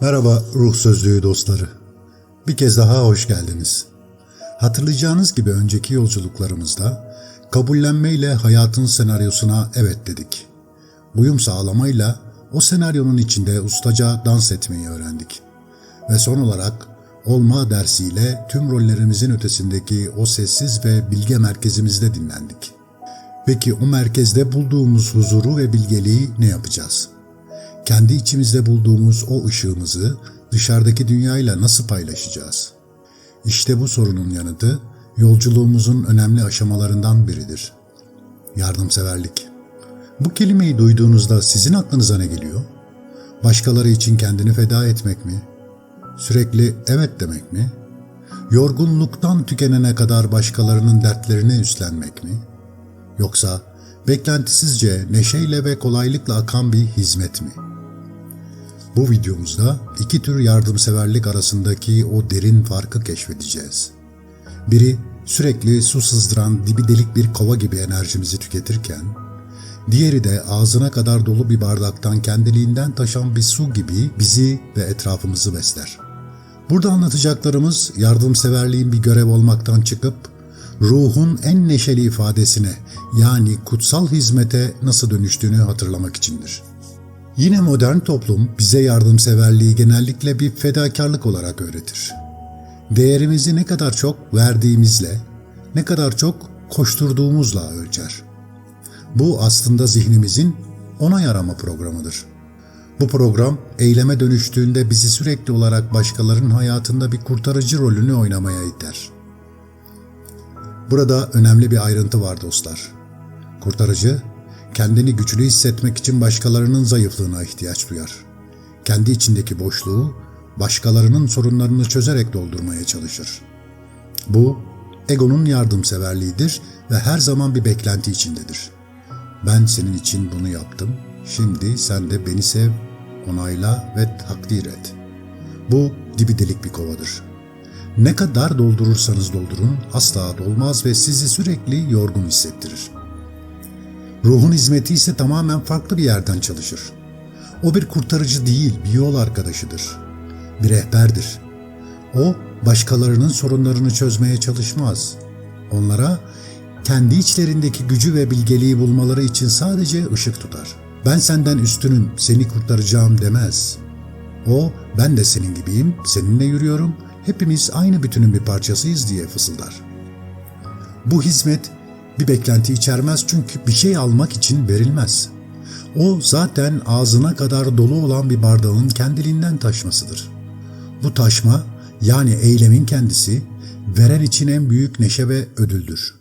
Merhaba Ruh Sözlüğü dostları. Bir kez daha hoş geldiniz. Hatırlayacağınız gibi önceki yolculuklarımızda kabullenmeyle hayatın senaryosuna evet dedik. Uyum sağlamayla o senaryonun içinde ustaca dans etmeyi öğrendik. Ve son olarak olma dersiyle tüm rollerimizin ötesindeki o sessiz ve bilge merkezimizde dinlendik. Peki o merkezde bulduğumuz huzuru ve bilgeliği ne yapacağız? Kendi içimizde bulduğumuz o ışığımızı dışarıdaki dünyayla nasıl paylaşacağız? İşte bu sorunun yanıtı yolculuğumuzun önemli aşamalarından biridir. Yardımseverlik. Bu kelimeyi duyduğunuzda sizin aklınıza ne geliyor? Başkaları için kendini feda etmek mi? Sürekli evet demek mi? Yorgunluktan tükenene kadar başkalarının dertlerini üstlenmek mi? Yoksa beklentisizce neşeyle ve kolaylıkla akan bir hizmet mi? Bu videomuzda iki tür yardımseverlik arasındaki o derin farkı keşfedeceğiz. Biri sürekli su sızdıran dibi delik bir kova gibi enerjimizi tüketirken, diğeri de ağzına kadar dolu bir bardaktan kendiliğinden taşan bir su gibi bizi ve etrafımızı besler. Burada anlatacaklarımız yardımseverliğin bir görev olmaktan çıkıp ruhun en neşeli ifadesine yani kutsal hizmete nasıl dönüştüğünü hatırlamak içindir. Yine modern toplum bize yardımseverliği genellikle bir fedakarlık olarak öğretir. Değerimizi ne kadar çok verdiğimizle, ne kadar çok koşturduğumuzla ölçer. Bu aslında zihnimizin onay arama programıdır. Bu program eyleme dönüştüğünde bizi sürekli olarak başkalarının hayatında bir kurtarıcı rolünü oynamaya iter. Burada önemli bir ayrıntı var dostlar. Kurtarıcı, kendini güçlü hissetmek için başkalarının zayıflığına ihtiyaç duyar. Kendi içindeki boşluğu başkalarının sorunlarını çözerek doldurmaya çalışır. Bu, egonun yardımseverliğidir ve her zaman bir beklenti içindedir. Ben senin için bunu yaptım, şimdi sen de beni sev, onayla ve takdir et. Bu dibi delik bir kovadır. Ne kadar doldurursanız doldurun asla dolmaz ve sizi sürekli yorgun hissettirir. Ruhun hizmeti ise tamamen farklı bir yerden çalışır. O bir kurtarıcı değil, bir yol arkadaşıdır. Bir rehberdir. O başkalarının sorunlarını çözmeye çalışmaz. Onlara kendi içlerindeki gücü ve bilgeliği bulmaları için sadece ışık tutar. Ben senden üstünüm, seni kurtaracağım demez. O, ben de senin gibiyim, seninle yürüyorum, hepimiz aynı bütünün bir parçasıyız diye fısıldar. Bu hizmet bir beklenti içermez çünkü bir şey almak için verilmez. O zaten ağzına kadar dolu olan bir bardağın kendiliğinden taşmasıdır. Bu taşma yani eylemin kendisi veren için en büyük neşe ve ödüldür.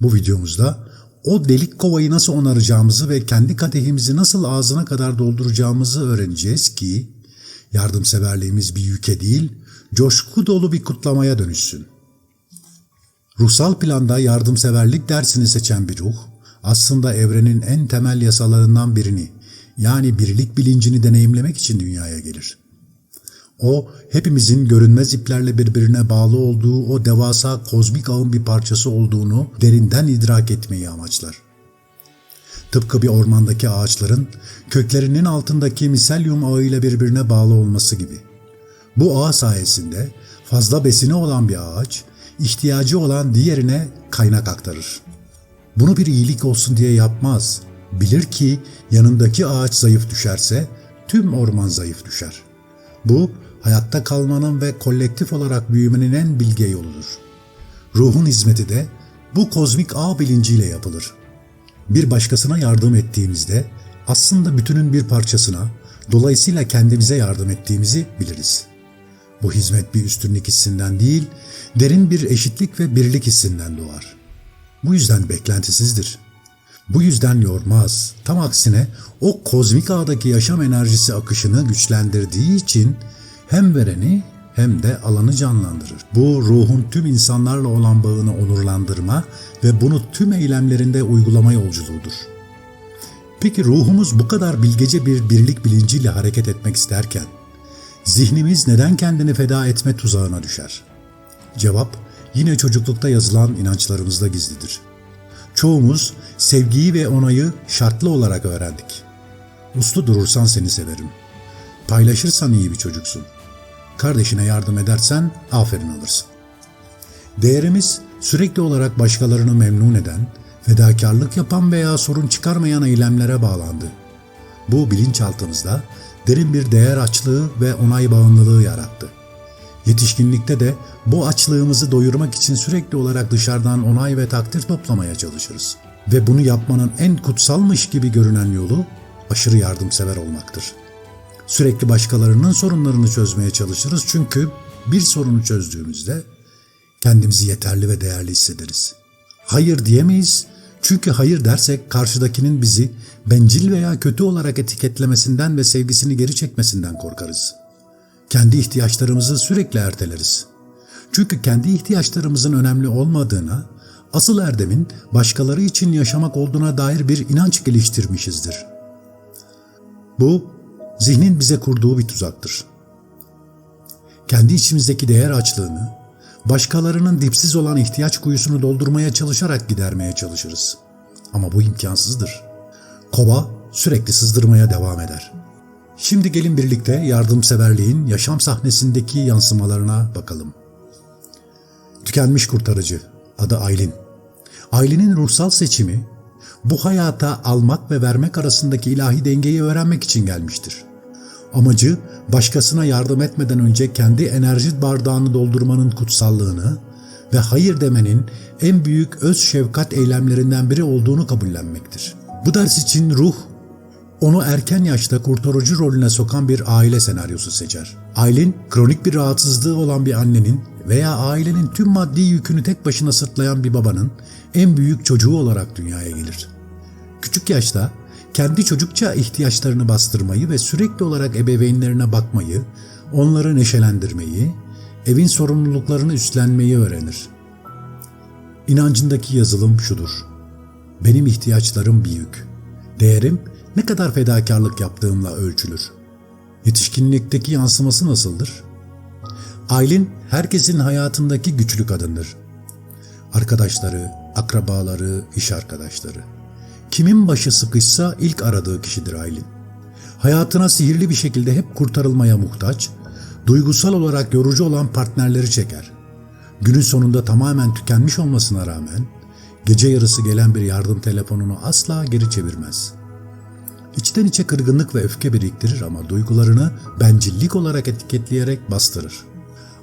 Bu videomuzda o delik kovayı nasıl onaracağımızı ve kendi kadehimizi nasıl ağzına kadar dolduracağımızı öğreneceğiz ki yardımseverliğimiz bir yüke değil, coşku dolu bir kutlamaya dönüşsün. Ruhsal planda yardımseverlik dersini seçen bir ruh, aslında evrenin en temel yasalarından birini, yani birlik bilincini deneyimlemek için dünyaya gelir. O, hepimizin görünmez iplerle birbirine bağlı olduğu o devasa kozmik ağın bir parçası olduğunu derinden idrak etmeyi amaçlar. Tıpkı bir ormandaki ağaçların köklerinin altındaki miselyum ağıyla birbirine bağlı olması gibi. Bu ağ sayesinde fazla besini olan bir ağaç, ihtiyacı olan diğerine kaynak aktarır. Bunu bir iyilik olsun diye yapmaz. Bilir ki yanındaki ağaç zayıf düşerse tüm orman zayıf düşer. Bu hayatta kalmanın ve kolektif olarak büyümenin en bilge yoludur. Ruhun hizmeti de bu kozmik ağ bilinciyle yapılır. Bir başkasına yardım ettiğimizde aslında bütünün bir parçasına, dolayısıyla kendimize yardım ettiğimizi biliriz. Bu hizmet bir üstünlük hissinden değil, derin bir eşitlik ve birlik hissinden doğar. Bu yüzden beklentisizdir. Bu yüzden yormaz. Tam aksine o kozmik ağdaki yaşam enerjisi akışını güçlendirdiği için hem vereni hem de alanı canlandırır. Bu ruhun tüm insanlarla olan bağını onurlandırma ve bunu tüm eylemlerinde uygulama yolculuğudur. Peki ruhumuz bu kadar bilgece bir birlik bilinciyle hareket etmek isterken zihnimiz neden kendini feda etme tuzağına düşer? Cevap yine çocuklukta yazılan inançlarımızda gizlidir. Çoğumuz sevgiyi ve onayı şartlı olarak öğrendik. Uslu durursan seni severim. Paylaşırsan iyi bir çocuksun. Kardeşine yardım edersen aferin alırsın. Değerimiz sürekli olarak başkalarını memnun eden, fedakarlık yapan veya sorun çıkarmayan eylemlere bağlandı. Bu bilinçaltımızda derin bir değer açlığı ve onay bağımlılığı yarattı. Yetişkinlikte de bu açlığımızı doyurmak için sürekli olarak dışarıdan onay ve takdir toplamaya çalışırız. Ve bunu yapmanın en kutsalmış gibi görünen yolu aşırı yardımsever olmaktır. Sürekli başkalarının sorunlarını çözmeye çalışırız çünkü bir sorunu çözdüğümüzde kendimizi yeterli ve değerli hissederiz. Hayır diyemeyiz çünkü hayır dersek karşıdakinin bizi bencil veya kötü olarak etiketlemesinden ve sevgisini geri çekmesinden korkarız. Kendi ihtiyaçlarımızı sürekli erteleriz. Çünkü kendi ihtiyaçlarımızın önemli olmadığına, asıl erdemin başkaları için yaşamak olduğuna dair bir inanç geliştirmişizdir. Bu, zihnin bize kurduğu bir tuzaktır. Kendi içimizdeki değer açlığını, başkalarının dipsiz olan ihtiyaç kuyusunu doldurmaya çalışarak gidermeye çalışırız. Ama bu imkansızdır. Kova sürekli sızdırmaya devam eder. Şimdi gelin birlikte yardımseverliğin yaşam sahnesindeki yansımalarına bakalım. Tükenmiş kurtarıcı, adı Aylin. Aylin'in ruhsal seçimi, bu hayata almak ve vermek arasındaki ilahi dengeyi öğrenmek için gelmiştir. Amacı başkasına yardım etmeden önce kendi enerji bardağını doldurmanın kutsallığını ve hayır demenin en büyük öz şefkat eylemlerinden biri olduğunu kabullenmektir. Bu ders için ruh onu erken yaşta kurtarıcı rolüne sokan bir aile senaryosu seçer. Aylin, kronik bir rahatsızlığı olan bir annenin veya ailenin tüm maddi yükünü tek başına sırtlayan bir babanın en büyük çocuğu olarak dünyaya gelir. Küçük yaşta kendi çocukça ihtiyaçlarını bastırmayı ve sürekli olarak ebeveynlerine bakmayı, onları neşelendirmeyi, evin sorumluluklarını üstlenmeyi öğrenir. İnancındaki yazılım şudur. Benim ihtiyaçlarım büyük. Değerim ne kadar fedakarlık yaptığımla ölçülür. Yetişkinlikteki yansıması nasıldır? Aylin herkesin hayatındaki güçlü kadındır. Arkadaşları, akrabaları, iş arkadaşları. Kimin başı sıkışsa ilk aradığı kişidir Aylin. Hayatına sihirli bir şekilde hep kurtarılmaya muhtaç, duygusal olarak yorucu olan partnerleri çeker. Günün sonunda tamamen tükenmiş olmasına rağmen gece yarısı gelen bir yardım telefonunu asla geri çevirmez. İçten içe kırgınlık ve öfke biriktirir ama duygularını bencillik olarak etiketleyerek bastırır.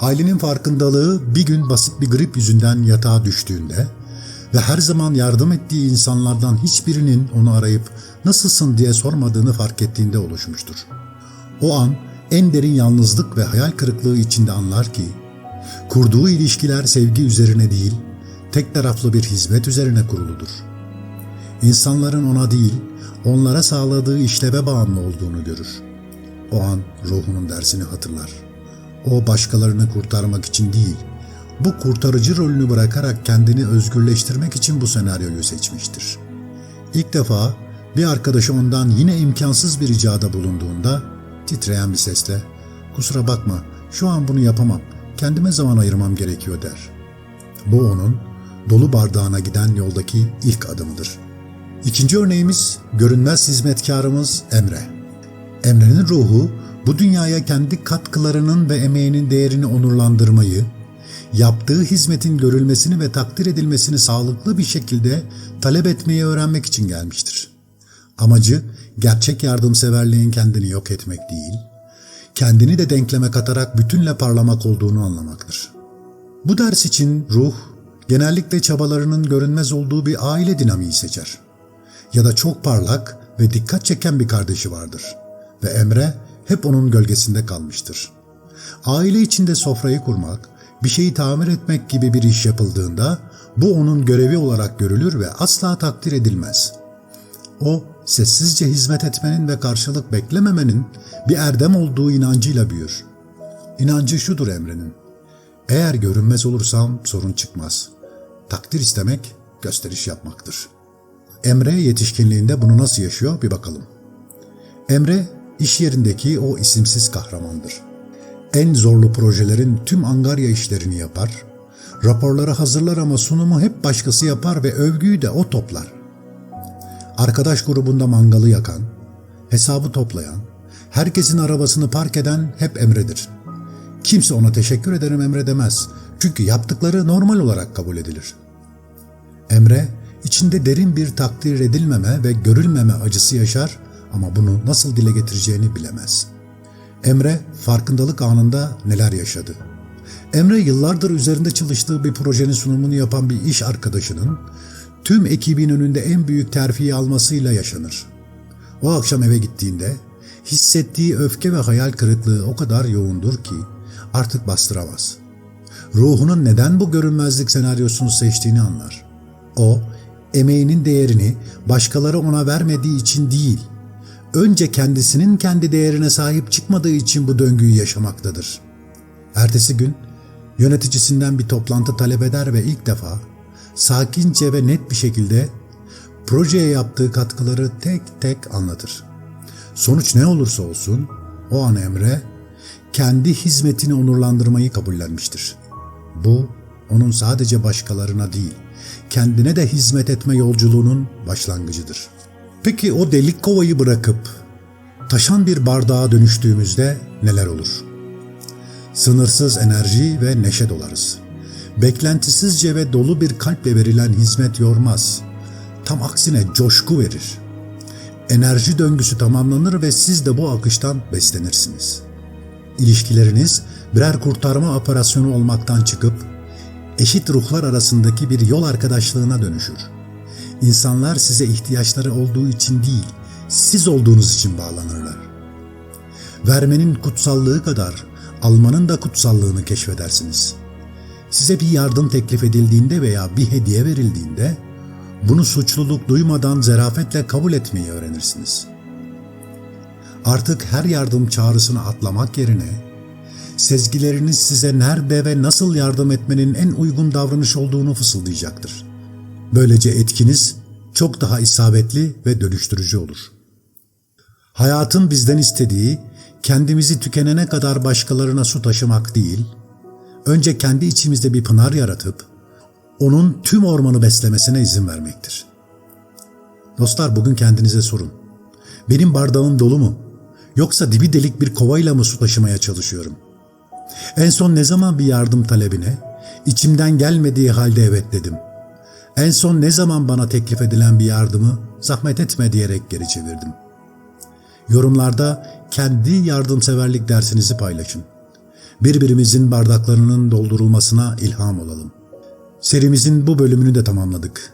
Ailenin farkındalığı bir gün basit bir grip yüzünden yatağa düştüğünde ve her zaman yardım ettiği insanlardan hiçbirinin onu arayıp nasılsın diye sormadığını fark ettiğinde oluşmuştur. O an en derin yalnızlık ve hayal kırıklığı içinde anlar ki kurduğu ilişkiler sevgi üzerine değil, tek taraflı bir hizmet üzerine kuruludur. İnsanların ona değil, onlara sağladığı işleve bağımlı olduğunu görür. O an ruhunun dersini hatırlar. O başkalarını kurtarmak için değil, bu kurtarıcı rolünü bırakarak kendini özgürleştirmek için bu senaryoyu seçmiştir. İlk defa bir arkadaşı ondan yine imkansız bir icada bulunduğunda titreyen bir sesle ''Kusura bakma, şu an bunu yapamam, kendime zaman ayırmam gerekiyor.'' der. Bu onun dolu bardağına giden yoldaki ilk adımıdır. İkinci örneğimiz görünmez hizmetkarımız Emre. Emre'nin ruhu bu dünyaya kendi katkılarının ve emeğinin değerini onurlandırmayı, yaptığı hizmetin görülmesini ve takdir edilmesini sağlıklı bir şekilde talep etmeyi öğrenmek için gelmiştir. Amacı gerçek yardımseverliğin kendini yok etmek değil, kendini de denkleme katarak bütünle parlamak olduğunu anlamaktır. Bu ders için ruh genellikle çabalarının görünmez olduğu bir aile dinamiği seçer. Ya da çok parlak ve dikkat çeken bir kardeşi vardır ve Emre hep onun gölgesinde kalmıştır. Aile içinde sofrayı kurmak, bir şeyi tamir etmek gibi bir iş yapıldığında bu onun görevi olarak görülür ve asla takdir edilmez. O sessizce hizmet etmenin ve karşılık beklememenin bir erdem olduğu inancıyla büyür. İnancı şudur Emre'nin. Eğer görünmez olursam sorun çıkmaz. Takdir istemek gösteriş yapmaktır. Emre yetişkinliğinde bunu nasıl yaşıyor bir bakalım. Emre iş yerindeki o isimsiz kahramandır. En zorlu projelerin tüm angarya işlerini yapar, raporları hazırlar ama sunumu hep başkası yapar ve övgüyü de o toplar. Arkadaş grubunda mangalı yakan, hesabı toplayan, Herkesin arabasını park eden hep Emre'dir. Kimse ona teşekkür ederim Emre demez. Çünkü yaptıkları normal olarak kabul edilir. Emre, içinde derin bir takdir edilmeme ve görülmeme acısı yaşar ama bunu nasıl dile getireceğini bilemez. Emre, farkındalık anında neler yaşadı? Emre yıllardır üzerinde çalıştığı bir projenin sunumunu yapan bir iş arkadaşının tüm ekibin önünde en büyük terfiyi almasıyla yaşanır. O akşam eve gittiğinde hissettiği öfke ve hayal kırıklığı o kadar yoğundur ki artık bastıramaz. Ruhunun neden bu görünmezlik senaryosunu seçtiğini anlar. O, emeğinin değerini başkaları ona vermediği için değil, önce kendisinin kendi değerine sahip çıkmadığı için bu döngüyü yaşamaktadır. Ertesi gün yöneticisinden bir toplantı talep eder ve ilk defa sakince ve net bir şekilde projeye yaptığı katkıları tek tek anlatır. Sonuç ne olursa olsun o an Emre kendi hizmetini onurlandırmayı kabullenmiştir. Bu onun sadece başkalarına değil, kendine de hizmet etme yolculuğunun başlangıcıdır. Peki o delik kovayı bırakıp taşan bir bardağa dönüştüğümüzde neler olur? Sınırsız enerji ve neşe dolarız. Beklentisizce ve dolu bir kalple verilen hizmet yormaz. Tam aksine coşku verir. Enerji döngüsü tamamlanır ve siz de bu akıştan beslenirsiniz. İlişkileriniz birer kurtarma operasyonu olmaktan çıkıp eşit ruhlar arasındaki bir yol arkadaşlığına dönüşür. İnsanlar size ihtiyaçları olduğu için değil, siz olduğunuz için bağlanırlar. Vermenin kutsallığı kadar almanın da kutsallığını keşfedersiniz. Size bir yardım teklif edildiğinde veya bir hediye verildiğinde bunu suçluluk duymadan zerafetle kabul etmeyi öğrenirsiniz. Artık her yardım çağrısını atlamak yerine sezgileriniz size nerede ve nasıl yardım etmenin en uygun davranış olduğunu fısıldayacaktır. Böylece etkiniz çok daha isabetli ve dönüştürücü olur. Hayatın bizden istediği kendimizi tükenene kadar başkalarına su taşımak değil, önce kendi içimizde bir pınar yaratıp onun tüm ormanı beslemesine izin vermektir. Dostlar bugün kendinize sorun. Benim bardağım dolu mu? Yoksa dibi delik bir kovayla mı su taşımaya çalışıyorum? En son ne zaman bir yardım talebine, içimden gelmediği halde evet dedim. En son ne zaman bana teklif edilen bir yardımı zahmet etme diyerek geri çevirdim. Yorumlarda kendi yardımseverlik dersinizi paylaşın. Birbirimizin bardaklarının doldurulmasına ilham olalım. Serimizin bu bölümünü de tamamladık.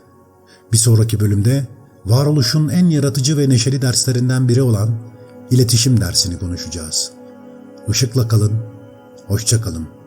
Bir sonraki bölümde varoluşun en yaratıcı ve neşeli derslerinden biri olan iletişim dersini konuşacağız. Işıkla kalın, hoşça kalın.